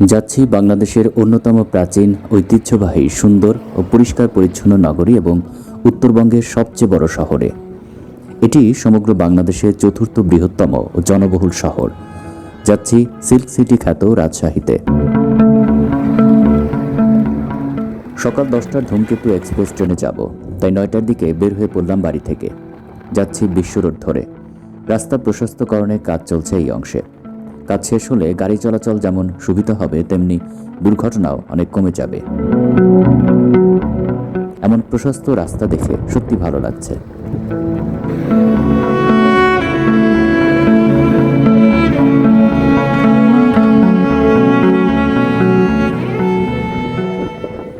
যাচ্ছি বাংলাদেশের অন্যতম প্রাচীন, ঐতিহ্যবাহী, সুন্দর ও পরিষ্কার পরিচ্ছন্ন নগরী এবং উত্তরবঙ্গের সবচেয়ে বড় শহরে। এটি সমগ্র বাংলাদেশের চতুর্থ বৃহত্তম ও জনবহুল শহর। যাচ্ছি সিল্ক সিটি খ্যাত রাজশাহীতে। সকাল দশটার ধূমকেতু এক্সপ্রেস ট্রেনে যাব, তাই নয়টার দিকে বের হয়ে পড়লাম বাড়ি থেকে। যাচ্ছি বিশ্ব রোড ধরে। রাস্তা প্রশস্তকরণের কাজ চলছে এই অংশে। কাজ শেষ হলে গাড়ি চলাচল যেমন সুবিধা হবে, তেমনি দুর্ঘটনাও অনেক কমে যাবে। এমন প্রশস্ত রাস্তা দেখে সত্যি ভালো লাগছে।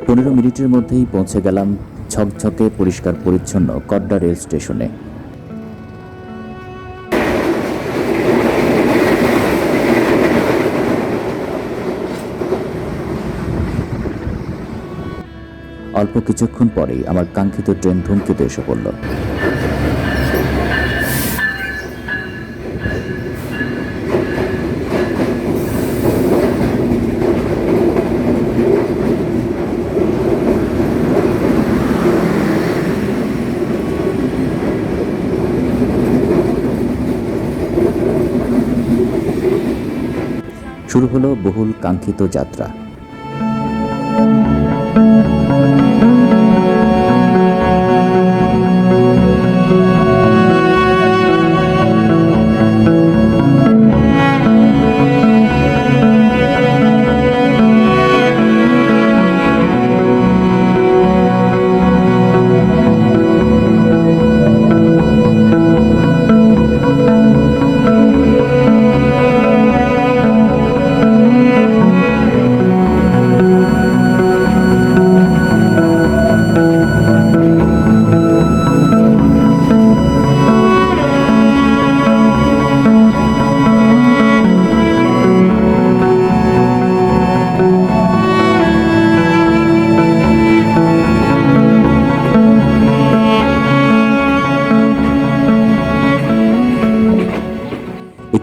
পনেরো মিনিটের মধ্যেই পৌঁছে গেলাম ঝকঝকে পরিষ্কার পরিচ্ছন্ন কড্ডা রেল স্টেশনে। অল্প কিছুক্ষণ পরেই আমার কাঙ্ক্ষিত ট্রেন ধূমকেতু এসে পড়ল। শুরু হলো বহুল কাঙ্ক্ষিত যাত্রা।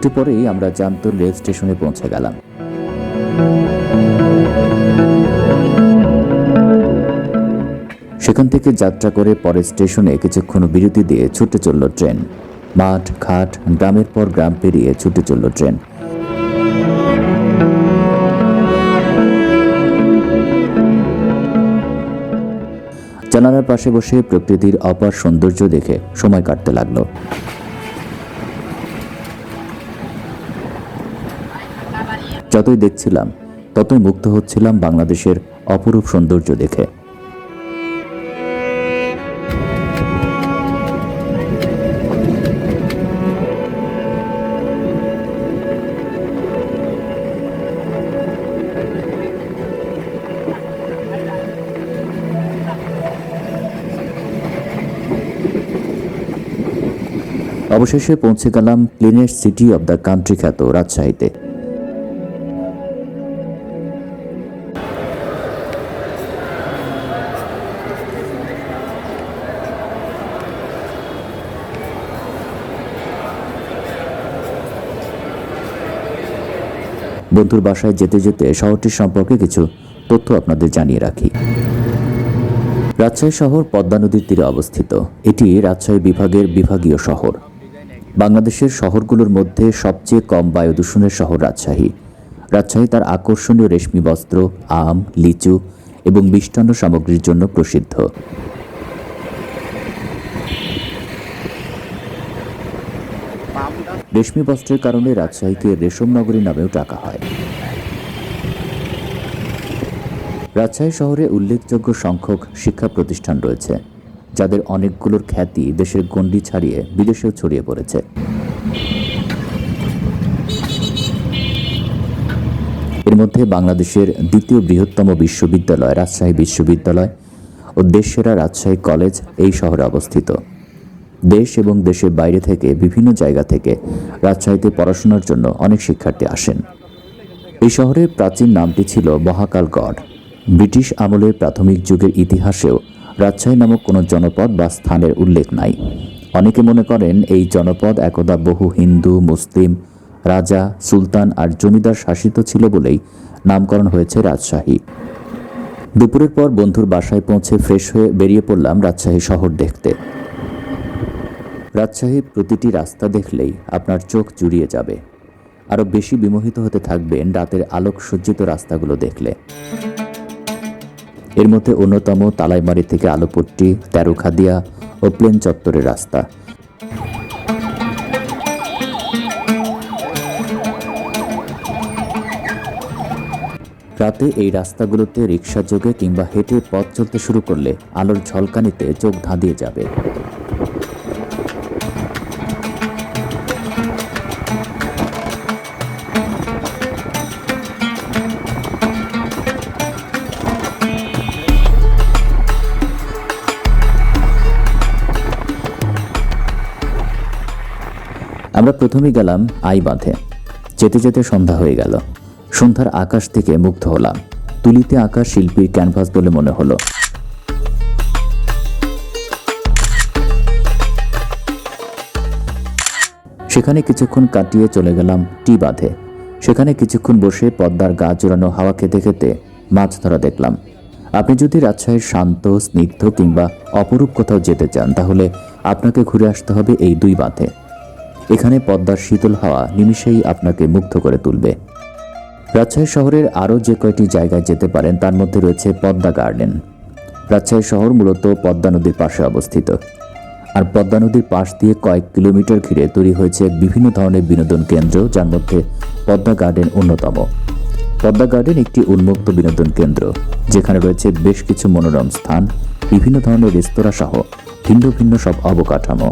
একটু পরেই আমরা জামতর রেল স্টেশনে পৌঁছে গেলাম। সেখান থেকে যাত্রা করে পরের স্টেশনে কিছুক্ষণ বিরতি দিয়ে ছুটে চলল ট্রেন। মাঠ, ঘাট, গ্রামের পর গ্রাম পেরিয়ে ছুটে চলল ট্রেন। জানালার পাশে বসে প্রকৃতির অপার সৌন্দর্য দেখে সময় কাটতে লাগল। যতই দেখছিলাম, ততই মুগ্ধ হচ্ছিলাম বাংলাদেশের অপরূপ সৌন্দর্য দেখে। অবশেষে পৌঁছে গেলাম cleanest city of the country খ্যাত রাজশাহীতে। বন্ধুর বাসায় যেতে যেতে শহরটির সম্পর্কে কিছু তথ্য আপনাদের জানিয়ে রাখি। রাজশাহী শহর পদ্মা নদীর তীরে অবস্থিত। এটি রাজশাহী বিভাগের বিভাগীয় শহর। বাংলাদেশের শহরগুলোর মধ্যে সবচেয়ে কম বায়ু দূষণের শহর রাজশাহী। রাজশাহী তার আকর্ষণীয় রেশমি বস্ত্র, আম, লিচু এবং মিষ্টান্ন সামগ্রীর জন্য প্রসিদ্ধ। রেশমি বস্ত্রের কারণে রাজশাহীকে রেশম নগরী নামেও ডাকা হয়। রাজশাহী শহরে উল্লেখযোগ্য সংখ্যক শিক্ষা প্রতিষ্ঠান রয়েছে, যাদের অনেকগুলোর খ্যাতি দেশের গণ্ডি ছাড়িয়ে বিদেশেও ছড়িয়ে পড়েছে। এর মধ্যে বাংলাদেশের দ্বিতীয় বৃহত্তম বিশ্ববিদ্যালয় রাজশাহী বিশ্ববিদ্যালয় ও দেশসেরা রাজশাহী কলেজ এই শহরে অবস্থিত। দেশ এবং দেশের বাইরে থেকে বিভিন্ন জায়গা থেকে রাজশাহীতে পড়াশোনার জন্য অনেক শিক্ষার্থী আসেন। এই শহরের প্রাচীন নামটি ছিল মহাকালগড় ব্রিটিশ আমলের প্রাথমিক যুগের ইতিহাসেও রাজশাহী নামক কোনো জনপদ বা স্থানের উল্লেখ নাই। অনেকে মনে করেন এই জনপদ একদা বহু হিন্দু, মুসলিম, রাজা, সুলতান আর জমিদার শাসিত ছিল বলেই নামকরণ হয়েছে রাজশাহী। দুপুরের পর বন্ধুর বাসায় পৌঁছে ফ্রেশ হয়ে বেরিয়ে পড়লাম রাজশাহী শহর দেখতে। রাজশাহীর প্রতিটি রাস্তা দেখলেই আপনার চোখ জুড়িয়ে যাবে। আরও বেশি বিমোহিত হতে থাকবেন রাতের আলোক সজ্জিত রাস্তাগুলো দেখলে। এর মধ্যে অন্যতম তালাইমারি থেকে আলোপট্টি, তেরোখাদিয়া ও প্লেন চত্বরের রাস্তা। রাতে এই রাস্তাগুলোতে রিক্সা যোগে কিংবা হেঁটে পথ চলতে শুরু করলে আলোর ঝলকানিতে চোখ ধাঁধিয়ে যাবে। আমরা প্রথমে গেলাম আই বাঁধে। যেতে যেতে সন্ধ্যা হয়ে গেল। সন্ধ্যার আকাশ থেকে মুগ্ধ হলাম। তুলিতে আঁকা শিল্পীর ক্যানভাস বলে মনে হলো। সেখানে কিছুক্ষণ কাটিয়ে চলে গেলাম টি বাঁধে। সেখানে কিছুক্ষণ বসে পদ্মার গা জোড়ানো হাওয়া খেতে খেতে মাছ ধরা দেখলাম। আপনি যদি রাজশাহীর শান্ত, স্নিগ্ধ কিংবা অপরূপ কোথাও যেতে চান, তাহলে আপনাকে ঘুরে আসতে হবে এই দুই বাঁধে। এখানে পদ্মার শীতল হাওয়া নিমিষেই আপনাকে মুগ্ধ করে তুলবে। রাজশাহী শহরের আরও যে কয়টি জায়গায় যেতে পারেন, তার মধ্যে রয়েছে পদ্মা গার্ডেন। রাজশাহী শহর মূলত পদ্মা নদীর পাশে অবস্থিত। আর পদ্মা নদীর পাশ দিয়ে কয়েক কিলোমিটার ঘিরে তৈরি হয়েছে বিভিন্ন ধরনের বিনোদন কেন্দ্র, যার মধ্যে পদ্মা গার্ডেন অন্যতম। পদ্মা গার্ডেন একটি উন্মুক্ত বিনোদন কেন্দ্র, যেখানে রয়েছে বেশ কিছু মনোরম স্থান, বিভিন্ন ধরনের রেস্তোরাঁ সহ ভিন্ন ভিন্ন সব অবকাঠামো।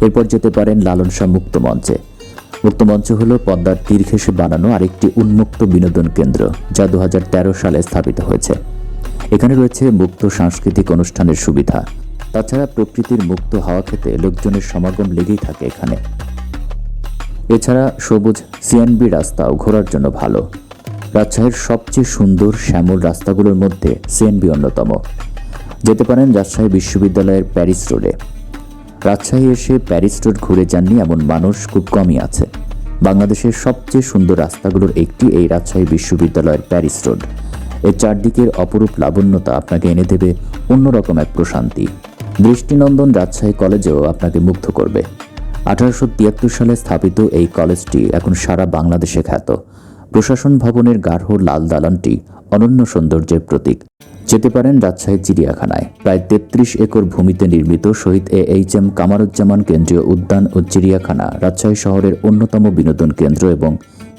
এরপর যেতে পারেন লালন শাহ মুক্ত মঞ্চে। মুক্ত মঞ্চ হল পদ্মার তীর ঘেঁষে বানানো আরেকটি উন্মুক্ত বিনোদন কেন্দ্র, যা দুহাজার তেরো সালে স্থাপিত হয়েছে। এখানে রয়েছে মুক্ত সাংস্কৃতিক অনুষ্ঠানের সুবিধা। তাছাড়া প্রকৃতির মুক্ত হাওয়া খেতে লোকজনের সমাগম লেগেই থাকে এখানে। এছাড়া সবুজ সিএনবি রাস্তাও ঘোরার জন্য ভালো। রাজশাহীর সবচেয়ে সুন্দর শ্যামল রাস্তাগুলোর মধ্যে সিএনবি অন্যতম। যেতে পারেন রাজশাহী বিশ্ববিদ্যালয়ের প্যারিস রোডে। রাজশাহী এসে প্যারিস রোড ঘুরে যাননি এমন মানুষ খুব কমই আছে। বাংলাদেশের সবচেয়ে সুন্দর রাস্তাগুলোর একটি এই রাজশাহী বিশ্ববিদ্যালয়ের প্যারিস রোড। এর চারদিকের অপরূপ লাবণ্যতা আপনাকে এনে দেবে অন্যরকম এক প্রশান্তি। দৃষ্টিনন্দন রাজশাহী কলেজেও আপনাকে মুগ্ধ করবে। আঠারোশো তিয়াত্তর সালে স্থাপিত এই কলেজটি এখন সারা বাংলাদেশে খ্যাত। প্রশাসন ভবনের গাঢ় লাল দালানটি অনন্য সৌন্দর্যের প্রতীক। যেতে পারেন রাজশাহী চিড়িয়াখানায়। প্রায় তেত্রিশ একর ভূমিতে নির্মিত শহীদ এ এইচ এম কামারুজ্জামান কেন্দ্রীয় উদ্যান ও চিড়িয়াখানা রাজশাহী শহরের অন্যতম বিনোদন কেন্দ্র এবং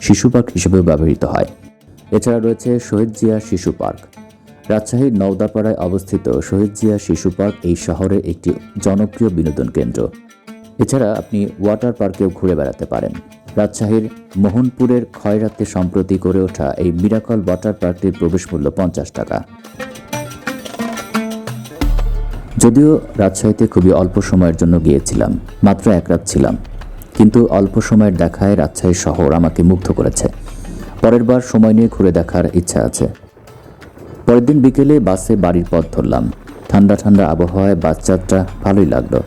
শিশু পার্ক হিসেবে ব্যবহৃত হয়। এছাড়া রয়েছে শহীদ জিয়া শিশু পার্ক। রাজশাহীর নওদাপাড়ায় অবস্থিত শহীদ জিয়া শিশু পার্ক এই শহরের একটি জনপ্রিয় বিনোদন কেন্দ্র। এছাড়া আপনি ওয়াটার পার্কেও ঘুরে বেড়াতে পারেন। রাজশাহীর মোহনপুরের ক্ষয়রাতে সম্প্রতি করে ওঠা এই মিরাকল ওয়াটার পার্কটির প্রবেশ মূল্য পঞ্চাশ টাকা। যদিও রাজশাহীতে খুবই অল্প সময়ের জন্য গিয়েছিলাম, মাত্র এক রাত ছিলাম। কিন্তু অল্প সময়ের দেখায় রাজশাহী শহর আমাকে মুগ্ধ করেছে। পরের বার সময় নিয়ে ঘুরে দেখার ইচ্ছা আছে। পরের দিন বিকেলে বাসে বাড়ির পথ ধরলাম। ঠান্ডা ঠান্ডা আবহাওয়ায় বাস যাত্রা ভালোই লাগল।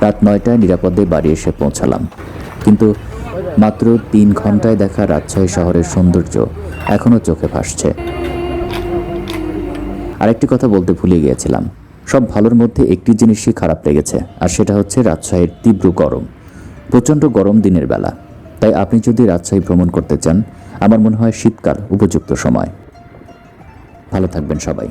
রাত নয়টায় নিরাপদে বাড়ি এসে পৌঁছালাম। কিন্তু মাত্র তিন ঘন্টায় দেখা রাজশাহী শহরের সৌন্দর্য এখনও চোখে ভাসছে। আরেকটি কথা বলতে ভুলে গিয়েছিলাম। সব ভালোর মধ্যে একটি জিনিসই খারাপ লেগেছে, আর সেটা হচ্ছে রাজশাহীর তীব্র গরম। প্রচণ্ড গরম দিনের বেলা। তাই আপনি যদি রাজশাহী ভ্রমণ করতে চান, আমার মনে হয় শীতকাল উপযুক্ত সময়। ভালো থাকবেন সবাই।